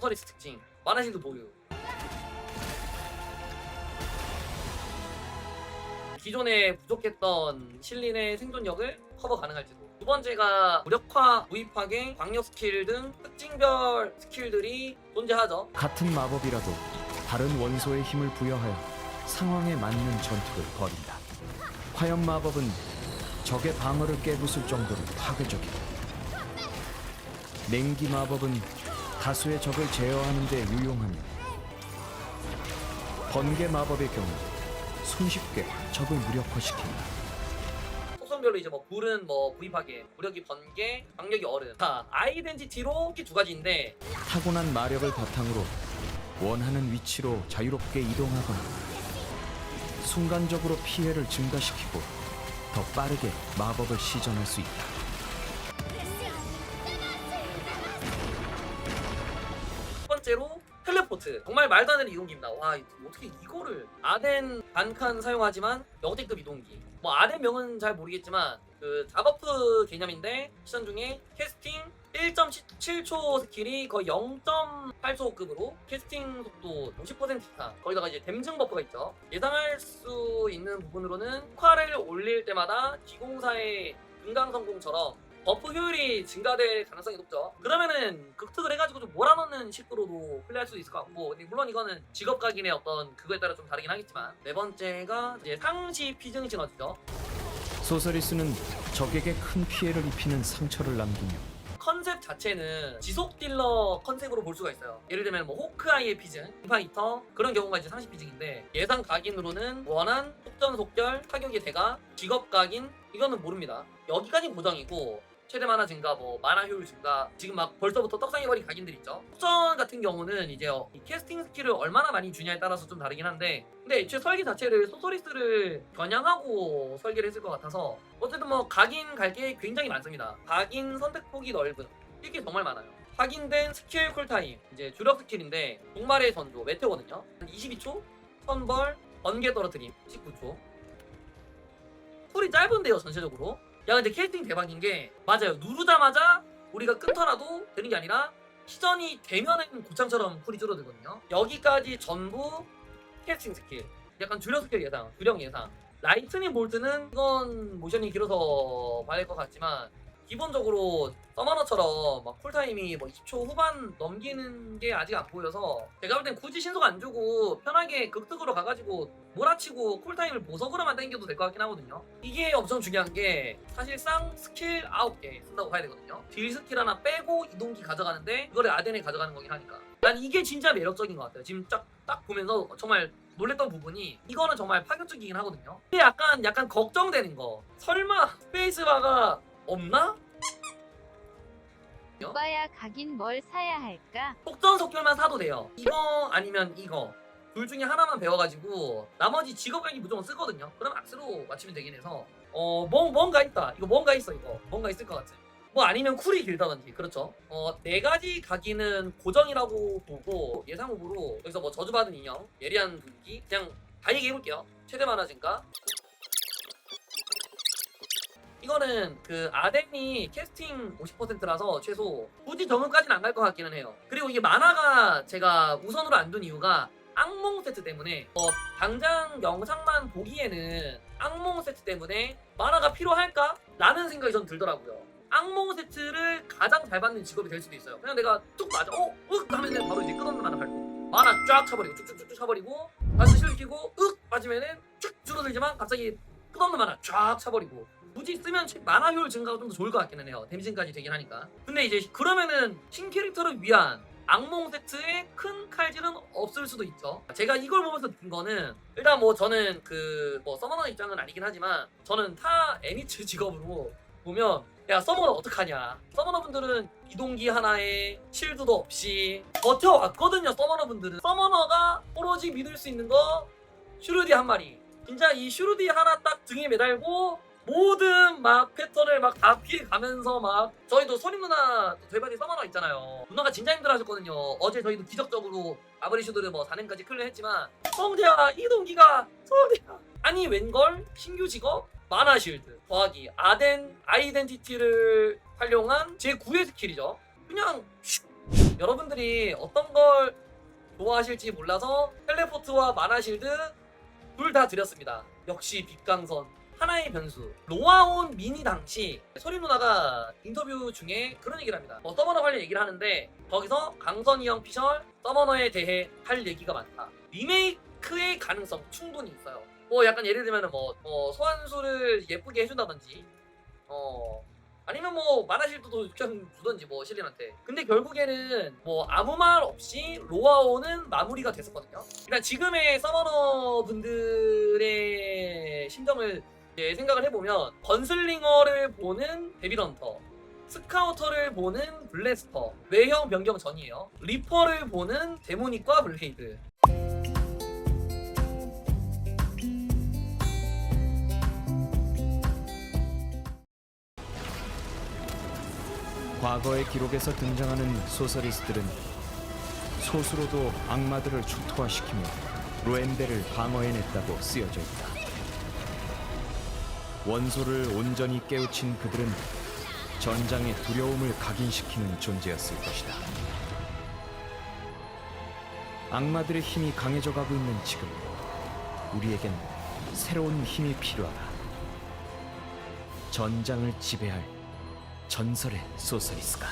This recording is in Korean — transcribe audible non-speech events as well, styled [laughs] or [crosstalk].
소서리스 특징 만화실드 보유 기존에 부족했던 실린의 생존력을 커버 가능할지도 두 번째가 무력화, 무입하게, 광역 스킬 등 특징별 스킬들이 존재하죠 같은 마법이라도 다른 원소의 힘을 부여하여 상황에 맞는 전투를 벌인다. 화염 마법은 적의 방어를 깨부술 정도로 파괴적이다. 냉기 마법은 다수의 적을 제어하는 데 유용하며 번개 마법의 경우 손쉽게 적을 무력화시킨다. 속성별로 이제 뭐 불은 뭐 부입하게, 무력이 번개, 강력이 얼음 자 아이덴티티로 이렇게 두 가지인데 타고난 마력을 바탕으로 원하는 위치로 자유롭게 이동하거나 순간적으로 피해를 증가시키고 더 빠르게 마법을 시전할 수 있다. 번째로 텔레포트 정말 말도 안 되는 이동기입니다. 와 이- 어떻게 이거를 아덴 반칸 사용하지만 역대급 이동기. 뭐 아덴 명은 잘 모르겠지만 그 자버프 개념인데 시전 중에 캐스팅 1.7초 스킬이 거의 0.8초급으로 캐스팅 속도 50% 이상. 거기다가 이제 댐증 버프가 있죠. 예상할 수 있는 부분으로는 효과를 올릴 때마다 기공사의 금강 성공처럼 버프 효율이 증가될 가능성이 높죠. 그러면은 극특을 해가지고 좀 몰아넣는 식으로도 플레이할 수도 있을 것 같고, 물론 이거는 직업 각인의 어떤 그거에 따라 좀 다르긴 하겠지만 네 번째가 이제 상시 피증 시너지죠. 소서리스는 적에게 큰 피해를 입히는 상처를 남기며 컨셉 자체는 지속 딜러 컨셉으로 볼 수가 있어요. 예를 들면 뭐 호크아이의 피증, 인파이터 그런 경우가 이제 상시 피증인데 예상 각인으로는 원한 속전 속결 타격의 대가 직업 각인 이거는 모릅니다. 여기까지 고정이고 최대 만화 증가, 뭐 만화 효율 증가 지금 막 벌써부터 떡상해버린 각인들 있죠. 속전 같은 경우는 이제 어, 이 캐스팅 스킬을 얼마나 많이 주냐에 따라서 좀 다르긴 한데 근데 애초에 설계 자체를 소서리스를 겨냥하고 설계를 했을 것 같아서 어쨌든 뭐 각인 갈 게 굉장히 많습니다. 각인 선택폭이 넓은 이게 정말 많아요. 확인된 스킬 쿨타임 이제 주력 스킬인데 종말의 전조 메테오거든요. 한 22초, 선벌, 번개 떨어뜨림 19초. 쿨이 짧은데요 전체적으로. 야 근데 캐스팅 대박인 게 맞아요. 누르자마자 우리가 끊더라도 되는 게 아니라 시전이 되면은 고창처럼 쿨이 줄어들거든요. 여기까지 전부 캐스팅 스킬. 약간 주력 스킬 예상, 주력 예상. 라이트닝 볼트는 이건 모션이 길어서 봐야 할것 같지만 기본적으로 서머너처럼 막 쿨타임이 뭐 20초 후반 넘기는 게 아직 안 보여서 제가 볼 땐 굳이 신속 안 주고 편하게 극특으로 가가지고 몰아치고 쿨타임을 보석으로만 당겨도 될 것 같긴 하거든요. 이게 엄청 중요한 게 사실상 스킬 9개 쓴다고 봐야 되거든요. 딜 스킬 하나 빼고 이동기 가져가는데 그거를 아덴에 가져가는 거긴 하니까. 난 이게 진짜 매력적인 것 같아요. 지금 딱, 딱 보면서 정말 놀랬던 부분이 이거는 정말 파격적이긴 하거든요. 근데 약간 약간 걱정되는 거. 설마 스페이스바가 없나? 오빠야 가긴 뭘 사야 할까? 속전 속결만 사도 돼요. 이거 아니면 이거 둘 중에 하나만 배워가지고 나머지 직업 강의 무조건 쓰거든요. 그럼 악스로 맞추면 되긴 해서 어 뭐, 뭔가 있다. 이거 뭔가 있어 이거 뭔가 있을 것 같아. 뭐 아니면 쿨이 길다든지 그렇죠. 어네 가지 가기는 고정이라고 보고 예상 후보로 여기서 뭐 저주받은 인형, 예리한 분기 그냥 다 얘기해볼게요. 최대 만화 증가. 이거는 그 아덴이 캐스팅 50%라서 최소 굳이 정은까지는 안 갈 것 같기는 해요. 그리고 이게 만화가 제가 우선으로 안 둔 이유가 악몽 세트 때문에 어, 당장 영상만 보기에는 악몽 세트 때문에 만화가 필요할까? 라는 생각이 전 들더라고요. 악몽 세트를 가장 잘 받는 직업이 될 수도 있어요. 그냥 내가 뚝 맞아, 어, 윽 하면은 바로 이제 끝없는 만화 밟고 만화 쫙 차버리고 쭉쭉쭉쭉 차버리고 다시 실키고 윽 맞으면은 쭉 줄어들지만 갑자기 끝없는 만화 쫙 차버리고 굳이 쓰면 만화 효율 증가가 좀 더 좋을 것 같기는 해요. 데미지까지 되긴 하니까. 근데 이제 그러면은 신캐릭터를 위한 악몽 세트에 큰 칼질은 없을 수도 있죠. 제가 이걸 보면서 든 거는 일단 뭐 저는 그 뭐 서머너 입장은 아니긴 하지만 저는 타 애니츠 [laughs] 직업으로 보면 야 서머너 어떡하냐 서머너 분들은 이동기 하나에 실드도 없이 버텨왔거든요 서머너 분들은 서머너가 오로지 믿을 수 있는 거 슈르디 한 마리 진짜 이 슈르디 하나 딱 등에 매달고 모든 막 패턴을 막 다 피해가면서 막 저희도 소리 누나 대바디 서머너 있잖아요. 누나가 진짜 힘들어 하셨거든요. 어제 저희도 기적적으로 아브리슈드를 뭐 4년까지 클리어 했지만 성재야 이동기가 성재야. 아니 웬걸? 신규 직업? 마나 실드. 더하기 아덴 아이덴티티를 활용한 제 9의 스킬이죠. 그냥 슉! 여러분들이 어떤 걸 좋아하실지 몰라서 텔레포트와 마나 실드 둘 다 드렸습니다. 역시 빛강선 하나의 변수. 로아온 미니 당시 소리 누나가 인터뷰 중에 그런 얘기를 합니다. 뭐 서머너 관련 얘기를 하는데 거기서 강선이 형 피셜 서머너에 대해 할 얘기가 많다. 리메이크의 가능성 충분히 있어요. 뭐 약간 예를 들면 뭐, 뭐 소환수를 예쁘게 해준다든지 어 아니면 뭐 만화실도도 그냥 주던지 뭐 실린한테 근데 결국에는 뭐 아무 말 없이 로아오는 마무리가 됐었거든요 일단 지금의 서머너 분들의 심정을 이제 생각을 해보면 건슬링어를 보는 데빌런터 스카우터를 보는 블래스터 외형 변경 전이에요 리퍼를 보는 데모닉과 블레이드 과거의 기록에서 등장하는 소서리스트들은 소수로도 악마들을 초토화시키며 로엔벨을 방어해냈다고 쓰여져 있다. 원소를 온전히 깨우친 그들은 전장의 두려움을 각인시키는 존재였을 것이다. 악마들의 힘이 강해져 가고 있는 지금 우리에겐 새로운 힘이 필요하다. 전장을 지배할 전설의 소서리스가